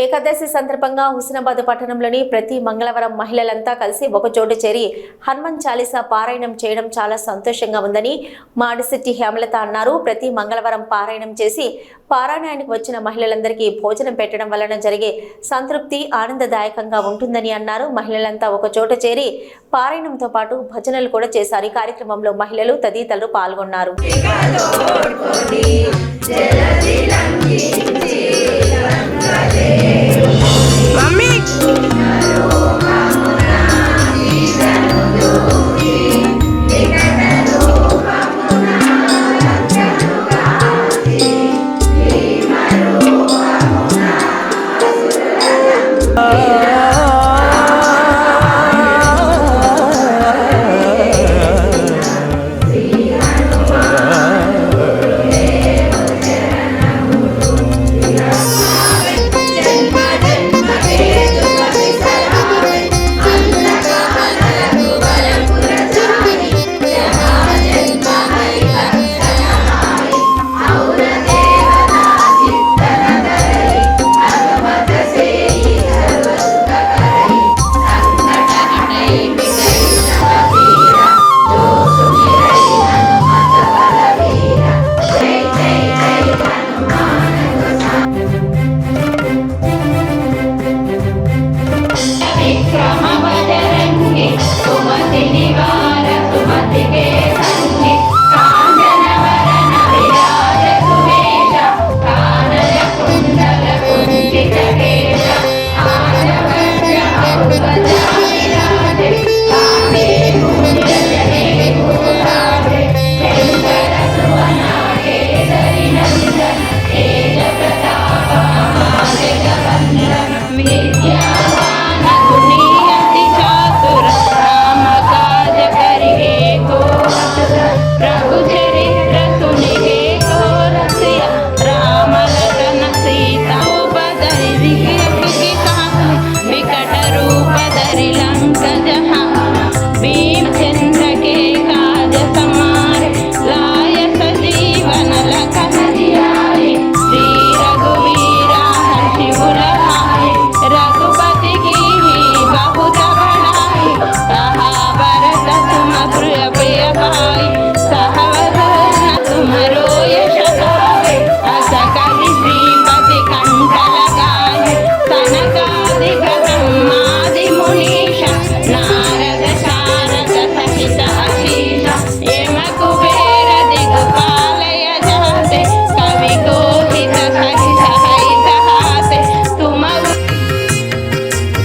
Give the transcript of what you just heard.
ఏకాదశి సందర్భంగా హుస్నాబాద్ పట్టణంలోని ప్రతి మంగళవారం మహిళలంతా కలిసి ఒకచోట చేరి హనుమాన్ చాలీసా పారాయణం చేయడం చాలా సంతోషంగా ఉందని మాడిశెట్టి హేమలత అన్నారు. ప్రతి మంగళవారం పారాయణం చేసి పారాయణానికి వచ్చిన మహిళలందరికీ భోజనం పెట్టడం వలన జరిగే సంతృప్తి ఆనందదాయకంగా ఉంటుందని అన్నారు. మహిళలంతా ఒక చోట చేరి పారాయణంతో పాటు భజనలు కూడా చేశారు. ఈ కార్యక్రమంలో మహిళలు తదితరులు పాల్గొన్నారు. Oh.